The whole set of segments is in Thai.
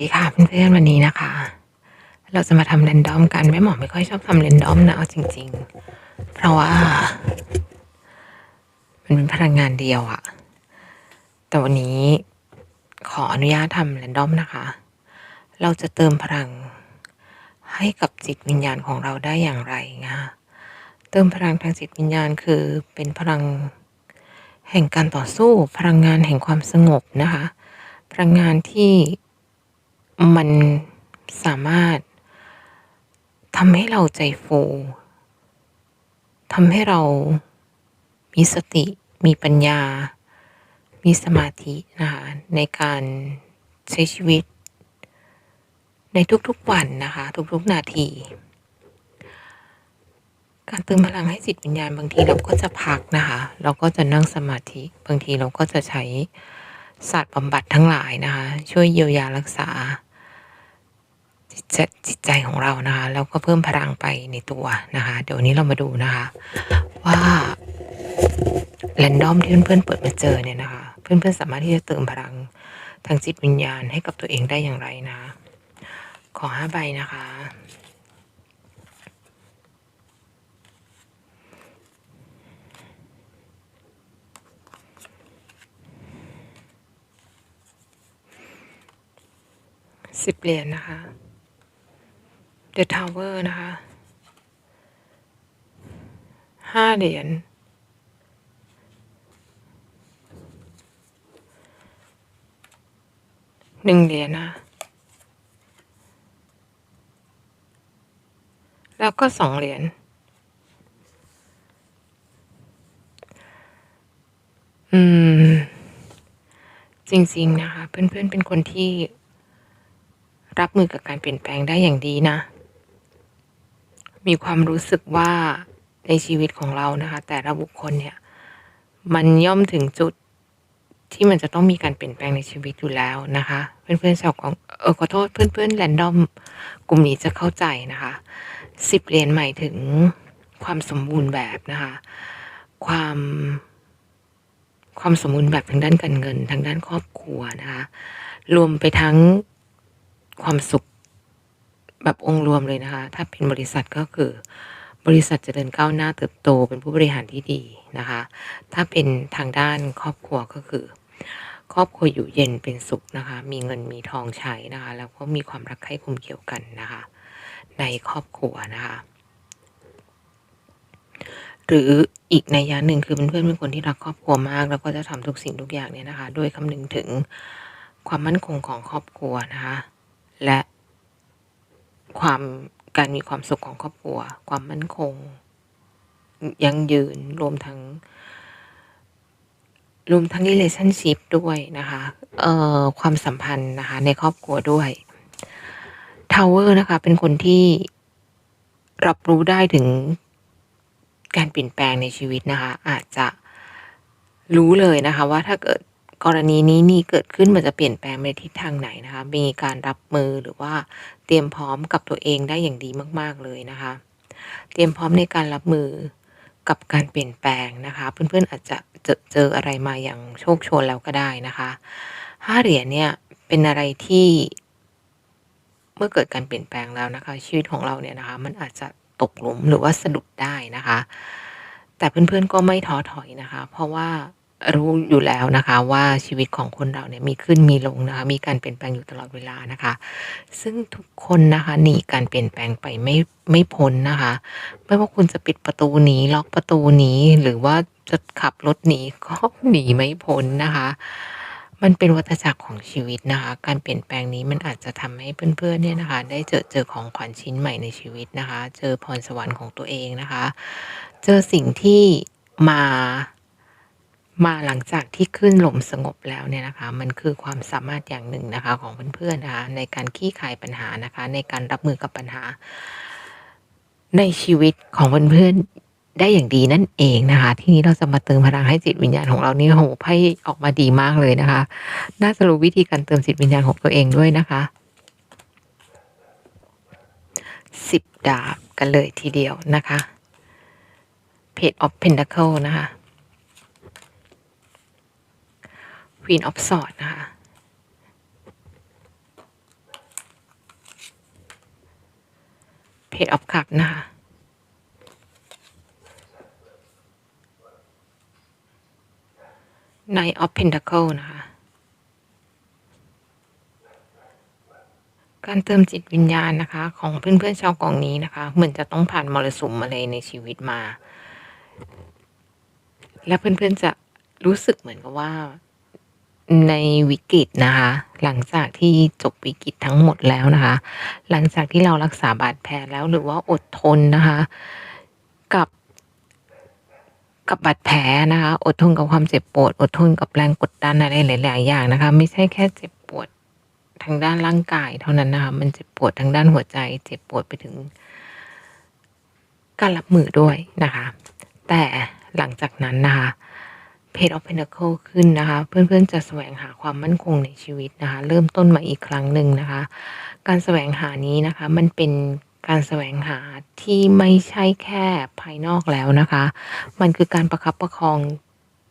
ดีค่ะเพื่อนๆวันนี้นะคะ เราจะมาทำเรนดอมกันแม่หมอไม่ค่อยชอบทำเรนดอมนะเอาจริง ๆ เพราะว่า มันเป็นพลังงานเดียวอะแต่วันนี้ขออนุญาตทำเรนดอมนะคะ เราจะเติมพลังให้กับจิตวิญญาณของเราได้อย่างไรนะคะเติมพลังทางจิตวิญญาณคือเป็นพลังแห่งการต่อสู้ พลังงานแห่งความสงบนะคะ พลังงานที่ มันสามารถทำให้เราใจฟูทำให้เรามีสติมีปัญญา มีสมาธินะคะในการใช้ชีวิต ในทุกๆวันนะคะ ทุกๆนาที การเติมพลังให้จิตวิญญาณบางทีเราก็จะพักนะคะ เราก็จะนั่งสมาธิบางทีเราก็จะใช้ศาสตร์บำบัดทั้งหลายนะคะ ช่วยเยียวยารักษา จิตใจจของเรานะคะแล้วก็เพิ่มพลังไปในตัวนะคะ เดี๋ยวนี้เรามาดูนะคะ ว่าแรนดอมที่เพื่อนๆเปิดมาเจอเนี่ยนะคะ เพื่อนๆสามารถที่จะเติมพลังทางจิตวิญญาณให้กับตัวเองได้อย่างไรนะขอห้าใบนะคะ สิบเหรียญนะคะ The Tower นะคะห้าเหรียญหนึ่งเหรียญนะ แล้วก็สองเหรียญ อืม จริง ๆ นะคะ เพื่อน ๆ เป็นคนที่รับมือกับการเปลี่ยนแปลงได้อย่างดีนะ มีความรู้สึกว่าในชีวิตของเรานะคะ แต่ละบุคคลเนี่ย มันย่อมถึงจุดที่มันจะต้องมีการเปลี่ยนแปลงในชีวิตอยู่แล้วนะคะ เพื่อนๆชาวของเออขอโทษเพื่อนๆแรนดอมกลุ่มนี้จะเข้าใจนะคะสิบเหรียญหมายถึงความสมบูรณ์แบบนะคะ ความความสมบูรณ์แบบทางด้านการเงิน ทางด้านครอบครัวนะคะ รวมไปทั้งความสุข แบบองค์รวมเลยนะคะ ถ้าเป็นบริษัทก็คือบริษัทจเจริญก้าวหน้าเติบโตเป็นผู้บริหารที่ดีนะคะ ถ้าเป็นทางด้านครอบครัวก็คือ ครอบครัวอยู่เย็นเป็นสุขนะคะ มีเงินมีทองใช้นะคะ แล้วก็มีความรักใคร่กลมเกี่ยวกันนะคะ ในครอบครัวนะคะ หรืออีกในยะหนึ่งคือเป็นเพื่อนเป็นคนที่รักครอบครัวมาก แล้วก็จะทำทุกสิ่งทุกอย่างเนี่ยนะคะ ด้วยคำนึงถึงความมั่นคงของครอบครัวนะคะ และ ความการมีความสุขของครอบครัว ความมั่นคง ยั่งยืนรวมทั้ง รวมทั้ง relationship ด้วยนะคะเอ่อความสัมพันธ์นะคะในครอบครัวด้วย Tower นะคะเป็นคนที่รับรู้ได้ถึงการเปลี่ยนแปลงในชีวิตนะคะ อาจจะรู้เลยนะคะ ว่าถ้าเกิด กรณีนี้นี่เกิดขึ้นมันจะเปลี่ยนแปลงไปทิศทางไหนนะคะ มีการรับมือหรือว่าเตรียมพร้อมกับตัวเองได้อย่างดีมาก ๆเลยนะคะ เตรียมพร้อมในการรับมือกับการเปลี่ยนแปลงนะคะ เพื่อนๆอาจจะเจอเจออะไรมาอย่างโชคโชนแล้วก็ได้นะคะห้าเหรียญเนี่ยเป็นอะไรที่เมื่อเกิดการเปลี่ยนแปลงแล้วนะคะ ชีวิตของเราเนี่ยนะคะ มันอาจจะตกหลุมหรือว่าสะดุดได้นะคะ แต่เพื่อนๆก็ไม่ท้อถอยนะคะ เพราะว่า รู้อยู่แล้วนะคะว่าชีวิตของคนเราเนี่ยมีขึ้นมีลงนะคะมีการเปลี่ยนแปลงอยู่ตลอดเวลานะคะ ซึ่งทุกคนนะคะหนีการเปลี่ยนแปลงไปไม่ไม่พ้นนะคะ ไม่ว่าคุณจะปิดประตูหนีล็อกประตูหนีหรือว่าจะขับรถหนีก็หนีไม่พ้นนะคะ มันเป็นวัฏจักรของชีวิตนะคะ การเปลี่ยนแปลงนี้มันอาจจะทำให้เพื่อนๆเนี่ยนะคะ ได้เจอเจอของขวัญชิ้นใหม่ในชีวิตนะคะ เจอพรสวรรค์ของตัวเองนะคะ เจอสิ่งที่มา มาหลังจากที่ขึ้นลมสงบแล้วเนี่ยนะคะ มันคือความสามารถอย่างหนึ่งนะคะ ของเพื่อนๆนะคะในการคลี่คายปัญหานะคะ ในการรับมือกับปัญหา ในชีวิตของเพื่อนๆได้อย่างดีนั่นเองนะคะ ทีนี้เราจะมาเติมพลังให้จิตวิญญาณของเรานี่โหไพ่ออกมาดีมากเลยนะคะ น่าจะรู้วิธีการเติมจิตวิญญาณของตัวเองด้วยนะคะสิบดาบกันเลยทีเดียวนะคะ Page of Pentacle นะคะ Queen of Sword นะคะเพจออฟคัพนะคะในออฟเพนทาเคิลนะคะ การเติมจิตวิญญาณนะคะ ของเพื่อนๆชาวกองนี้นะคะ เหมือนจะต้องผ่านมรสุมอะไรในชีวิตมา และเพื่อนๆจะรู้สึกเหมือนกับว่า ในวิกฤตนะคะ หลังจากที่จบวิกฤตทั้งหมดแล้วนะคะ หลังจากที่เรารักษาบาดแผลแล้วหรือว่าอดทนนะคะ กับ กับบาดแผลนะคะ อดทนกับความเจ็บปวด อดทนกับแรงกดดันอะไรหลาย ๆ อย่างนะคะ ไม่ใช่แค่เจ็บปวดทางด้านร่างกายเท่านั้นนะคะ มันเจ็บปวดทางด้านหัวใจ เจ็บปวดไปถึง การรับมือด้วยนะคะ แต่หลังจากนั้นนะคะ Page of Pentacle ขึ้นนะคะ เพื่อนๆจะแสวงหาความมั่นคงในชีวิตนะคะ เริ่มต้นมาอีกครั้งหนึ่งนะคะ การแสวงหานี้นะคะ มันเป็นการแสวงหาที่ไม่ใช่แค่ภายนอกแล้วนะคะ มันคือการประคับประคอง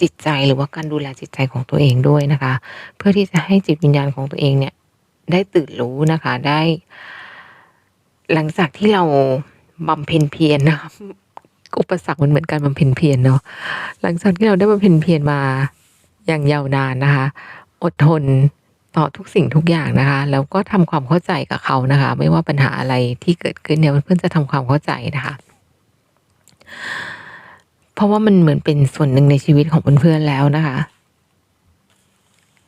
จิตใจหรือว่าการดูแลจิตใจของตัวเองด้วยนะคะ เพื่อที่จะให้จิตวิญญาณของตัวเองเนี่ย ได้ตื่นรู้นะคะได้ หลังจากที่เราบำเพ็ญเพียรนะคะ อุปสรรคมันเหมือนการบำเพ็ญเพียรเนาะหลังจากที่เราได้บำเพ็ญเพียรมาอย่างยาวนานนะคะ อดทนต่อทุกสิ่งทุกอย่างนะคะ แล้วก็ทำความเข้าใจกับเขานะคะ ไม่ว่าปัญหาอะไรที่เกิดขึ้นเนี่ยเพื่อนจะทำความเข้าใจนะคะ เพราะว่ามันเหมือนเป็นส่วนหนึ่งในชีวิตของเพื่อนๆแล้วนะคะ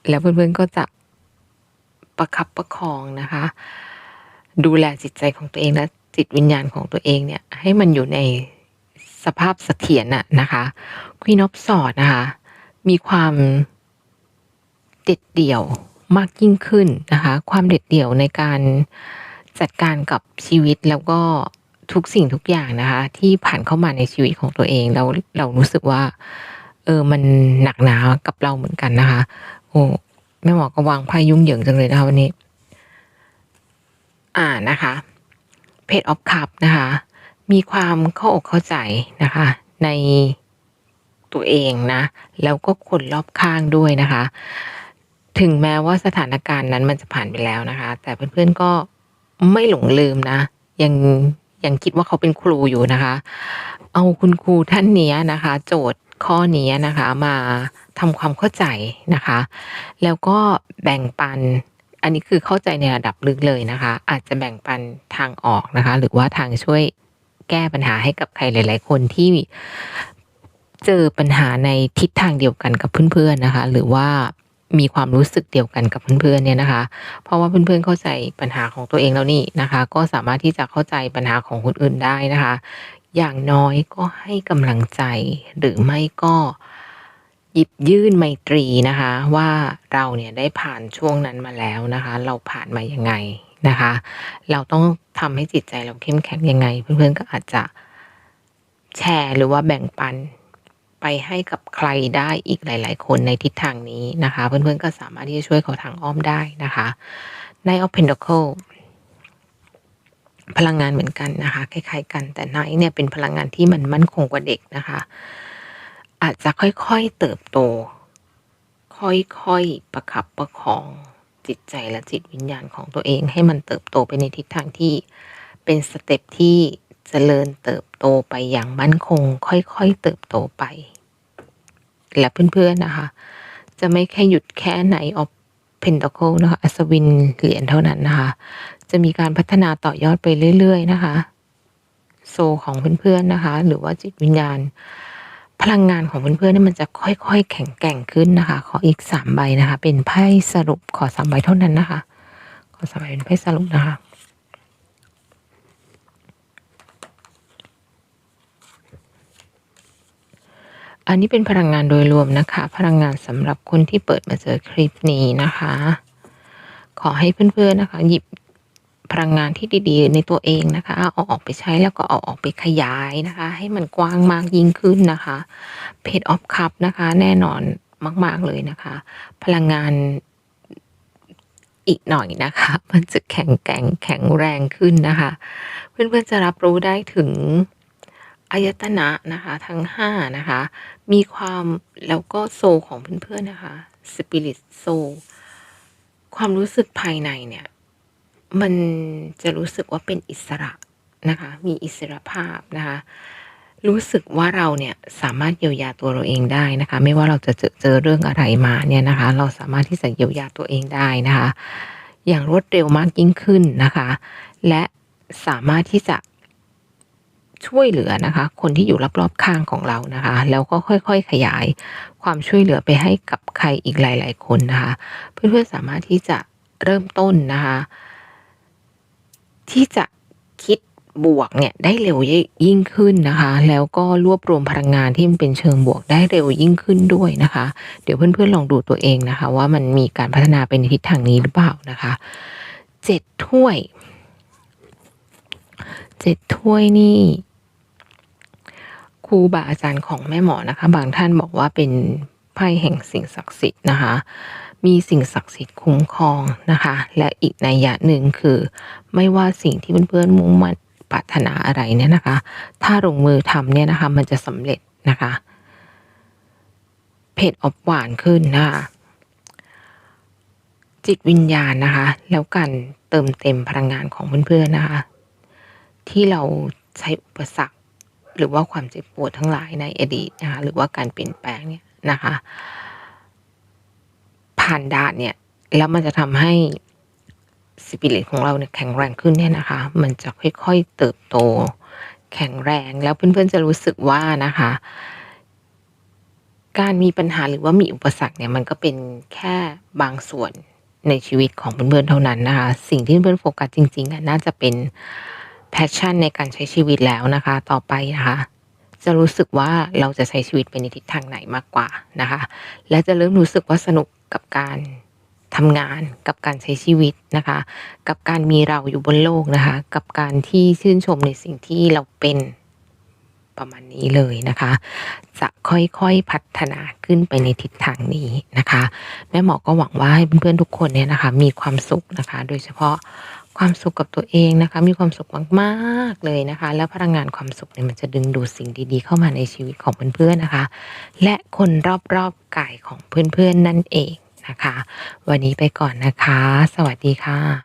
แล้วเพื่อนๆก็จะประคับประคองนะคะ ดูแลจิตใจของตัวเองและจิตวิญญาณของตัวเองเนี่ย ให้มันอยู่ใน สภาพเสถียรน่ะนะคะ Queen of Swords นะคะ มีความเด็ดเดี่ยวมากยิ่งขึ้นนะคะ ความเด็ดเดี่ยวในการจัดการกับชีวิตแล้วก็ทุกสิ่งทุกอย่างนะคะ ที่ผ่านเข้ามาในชีวิตของตัวเองแล้วเรารู้สึกว่า เออมันหนักหนากับเราเหมือนกันนะคะ โอ้แม่หมอก็วางไพ่ยุ่งเหยิงจังเลยนะคะวันนี้ อ่านะคะ Page of Cup นะคะ มีความเข้าอกเข้าใจนะคะ ในตัวเองนะ แล้วก็คนรอบข้างด้วยนะคะ ถึงแม้ว่าสถานการณ์นั้นมันจะผ่านไปแล้วนะคะ แต่เพื่อนๆก็ไม่หลงลืมนะ ยังยังคิดว่าเขาเป็นครูอยู่นะคะ เอาคุณครูท่านนี้นะคะ โจทย์ข้อนี้นะคะมาทำความเข้าใจนะคะ แล้วก็แบ่งปัน อันนี้คือเข้าใจในระดับลึกเลยนะคะ อาจจะแบ่งปันทางออกนะคะ หรือว่าทางช่วย แก้ปัญหาให้กับใครหลาย ๆ คนที่เจอปัญหาในทิศทางเดียวกันกับเพื่อน ๆ นะคะ หรือว่ามีความรู้สึกเดียวกันกับเพื่อนๆเนี่ยนะคะ เพราะว่าเพื่อนๆเข้าใจปัญหาของตัวเองแล้วนี่นะคะ ก็สามารถที่จะเข้าใจปัญหาของคนอื่นได้นะคะ อย่างน้อยก็ให้กำลังใจ หรือไม่ก็หยิบยื่นไมตรีนะคะ ว่าเราเนี่ยได้ผ่านช่วงนั้นมาแล้วนะคะ เราผ่านมายังไง นะคะ เราต้องทำให้จิตใจเราเข้มแข็งยังไง เพื่อนๆก็อาจจะแชร์หรือว่าแบ่งปันไปให้กับใครได้อีกหลาย ๆ คนในทิศทางนี้นะคะ เพื่อนๆก็สามารถที่จะช่วยเขาทางอ้อมได้นะคะใน of Pentacle พลังงานเหมือนกันนะคะคล้ายๆ กันแต่ไนเนี่ยเป็นพลังงานที่มันมั่นคงกว่าเด็กนะคะ อาจจะค่อยๆเติบโต ค่อยๆประคับประคอง จิตใจและจิตวิญญาณของตัวเองให้มันเติบโตไปในทิศทางที่เป็นสเต็ปที่เจริญเติบโตไปอย่างมั่นคง ค่อยๆเติบโตไป และเพื่อนๆนะคะ จะไม่แค่หยุดแค่ไหนออฟเพน t เ c ิลนะคะอัศวินเหรียญเท่านั้นนะคะ จะมีการพัฒนาต่อยอดไปเรื่อย ๆ นะคะ โซของเพื่อนๆนะคะ หรือว่าจิตวิญญาณ พลังงานของเพื่อนๆเนี่ยมันจะค่อยๆ แข็งแกร่งขึ้นนะคะ ขออีกสามใบนะคะ เป็นไพ่สรุปขอสามใบเท่านั้นนะคะ ขอสามใบเป็นไพ่สรุปนะคะอันนี้เป็นพลังงานโดยรวมนะคะ พลังงานสำหรับคนที่เปิดมาเจอคลิปนี้นะคะ ขอให้เพื่อนๆนะคะ หยิบ พลังงานที่ดีๆ ในตัวเองนะคะ เอาออกไปใช้แล้วก็เอาออกไปขยายนะคะ ให้มันกว้างมากยิ่งขึ้นนะคะเพจออฟคัพนะคะ แน่นอนมาก ๆเลยนะคะ พลังงานอีกหน่อยนะคะ มันจะแข็งแกร่งแข็งแรงขึ้นนะคะ เพื่อนๆจะรับรู้ได้ถึงอายตนะนะคะทั้งห้านะคะ มีความแล้วก็โซของเพื่อนๆนะคะสปิริตโซความรู้สึกภายในเนี่ย มันจะรู้สึกว่าเป็นอิสระนะคะ มีอิสระภาพนะคะ รู้สึกว่าเราเนี่ยสามารถเยียวยาตัวเราเองได้นะคะ ไม่ว่าเราจะเจอเจอเรื่องอะไรมาเนี่ยนะคะ เราสามารถที่จะเยียวยาตัวเองได้นะคะ อย่างรวดเร็วมากยิ่งขึ้นนะคะ และสามารถที่จะช่วยเหลือนะคะ คนที่อยู่รอบๆข้างของเรานะคะ แล้วก็ค่อยๆขยายความช่วยเหลือไปให้กับใครอีกหลาย ๆ คนนะคะ เพื่อนๆสามารถที่จะเริ่มต้นนะคะ ที่จะคิดบวกเนี่ยได้เร็วยิ่งขึ้นนะคะ แล้วก็รวบรวมพลังงานที่มันเป็นเชิงบวกได้เร็วยิ่งขึ้นด้วยนะคะ เดี๋ยวเพื่อนๆลองดูตัวเองนะคะ ว่ามันมีการพัฒนาไปในทิศทางนี้หรือเปล่านะคะเจ็ดถ้วยเจ็ดถ้วยนี่ครูบาอาจารย์ของแม่หมอนะคะ บางท่านบอกว่าเป็นไพ่แห่งสิ่งศักดิ์สิทธิ์นะคะ มีสิ่งศักดิ์สิทธิ์คุ้มครองนะคะ และอีกนัยยะหนึ่งคือ ไม่ว่าสิ่งที่เพื่อนๆมุ่งมั่นปรารถนาอะไรเนี่ยนะคะ ถ้าลงมือทำเนี่ยนะคะ มันจะสำเร็จนะคะเพจออบหวานขึ้นนะคะจิตวิญญาณนะคะ แล้วกันเติมเต็มพลังงานของเพื่อนๆนะคะ ที่เราใช้อุปสรรค หรือว่าความเจ็บปวดทั้งหลายในอดีตนะคะ หรือว่าการเปลี่ยนแปลงเนี่ยนะคะ ผ่านด่านเนี่ย แล้วมันจะทำให้สปิริตของเราเนี่ยแข็งแรงขึ้นเนี่ยนะคะ มันจะค่อยๆเติบโต แข็งแรงแล้วเพื่อนๆจะรู้สึกว่านะคะ การมีปัญหาหรือว่ามีอุปสรรคเนี่ยมันก็เป็นแค่บางส่วนในชีวิตของเพื่อนๆเท่านั้นนะคะ สิ่งที่เพื่อนๆโฟกัสจริงๆอะน่าจะเป็นแพชชั่นในการใช้ชีวิตแล้วนะคะ ต่อไปนะคะ จะรู้สึกว่าเราจะใช้ชีวิตไปในทิศทางไหนมากกว่านะคะ และจะเริ่มรู้สึกว่าสนุก กับการทำงานกับการใช้ชีวิตนะคะ กับการมีเราอยู่บนโลกนะคะ กับการที่ชื่นชมในสิ่งที่เราเป็นประมาณนี้เลยนะคะ จะค่อยๆพัฒนาขึ้นไปในทิศทางนี้นะคะ แม่หมอก็หวังว่าให้เพื่อนๆทุกคนเนี่ยนะคะ มีความสุขนะคะ โดยเฉพาะความสุขกับตัวเองนะคะ มีความสุขมากๆเลยนะคะ แล้วพลังงานความสุขเนี่ยมันจะดึงดูดสิ่งดีๆ เข้ามาในชีวิตของเพื่อนๆนะคะ และคนรอบๆกายของเพื่อนๆนั่นเอง นะคะ วันนี้ไปก่อนนะคะ สวัสดีค่ะ